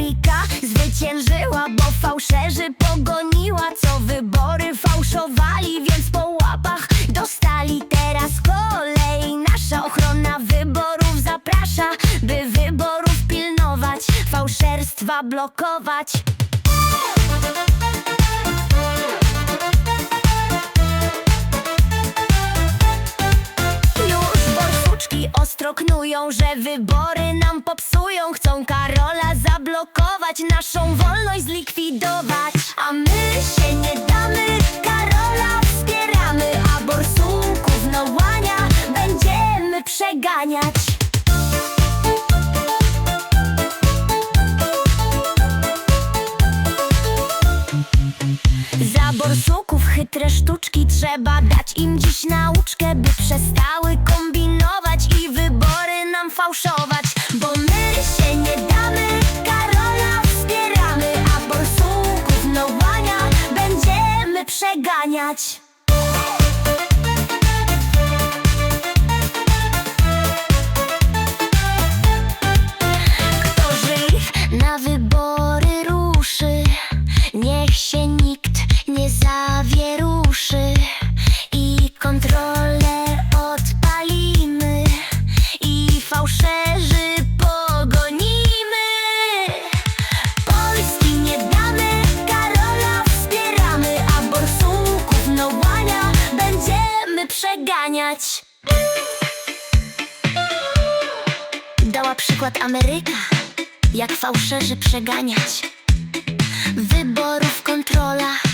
Ameryka zwyciężyła, bo fałszerzy pogoniła, co wybory fałszowali, więc po łapach dostali teraz kolej. Nasza ochrona wyborów zaprasza, by wyborów pilnować, fałszerstwa blokować. ostro knują, że wybory nam popsują Chcą Karola naszą wolność zlikwidować A my się nie damy, Karola wspieramy A borsuków no łania będziemy przeganiać Za borsuków chytre sztuczki trzeba dać im dziś nauczkę, by przestały kombinować i wybory nam fałszować. Przeganiać. Przeganiać. Dała przykład Ameryka, jak fałszerzy przeganiać. Wyborów kontrola.